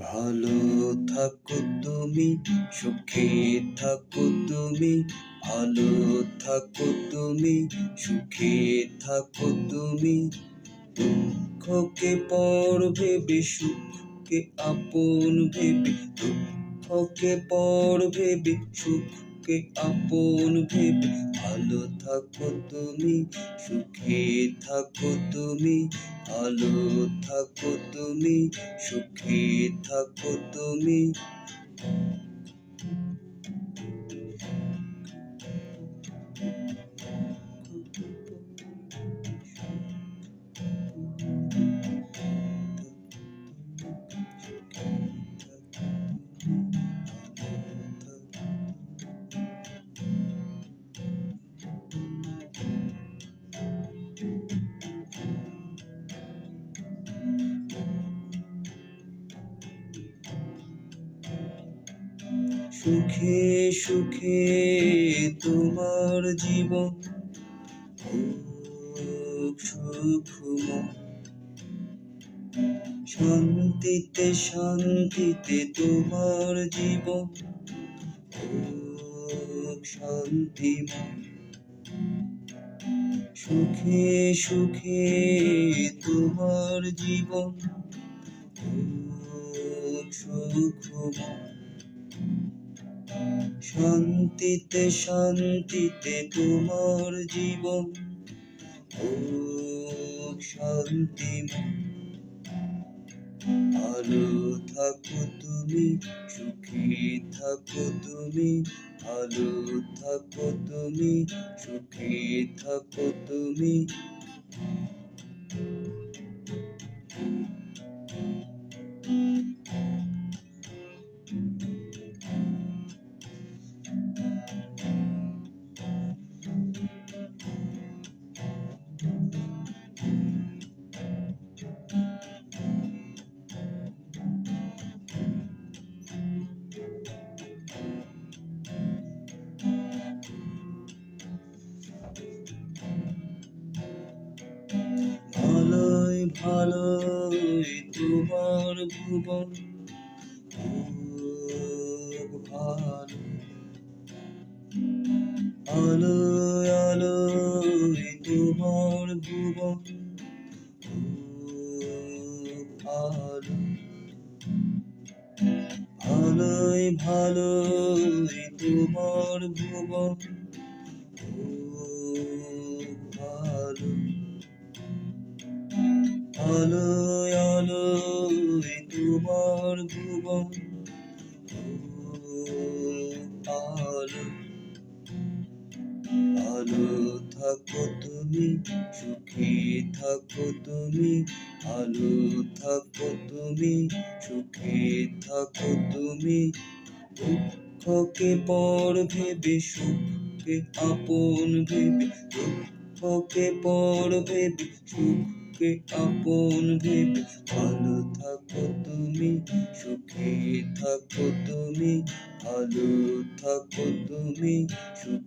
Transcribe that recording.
ভালো থাকো তুমি, সুখে থাকো তুমি, ভালো থাকো তুমি, সুখে থাকো তুমি। দুঃখকে পর ভেবে, সুখকে আপন ভেবে, দুঃখকে পর ভেবে সুখকে আপন ভেবে। ভালো থাকো তুমি, সুখে থাকো তুমি, ভালো থাকো তুমি, সুখে থাকো তুমি। সুখে সুখে তোমার জীবন। শান্তিতে শান্তিতে তোমার জীবন। শান্তিময় সুখে সুখে তোমার জীবন। সুখময় শান্তিতে শান্তিতে তোমার জীবন। হোক শান্তিময় ভালো থাকো তুমি, সুখী থাকো তুমি, ভালো থাকো তুমি, সুখী থাকো তুমি। ভুবন ভালো আলোয় আলোয় তোমার ভুবন ভালো ভালোই ভালোই তোমার ভুবন খুব ভালো আলোয় তোমার ভুবন আলো। ভালো থাকো তুমি, সুখী থাকো তুমি ভালো থাকো তুমি, সুখী থাকো তুমি। দুঃখকে পর ভেবে, সুখকে আপন ভেবে, দুঃখকে পর ভেবে সুখকে আপন ভেবে ভালো থাকো তুমি সুখে থাকো তুমি ভালো থাকো তুমি সুখী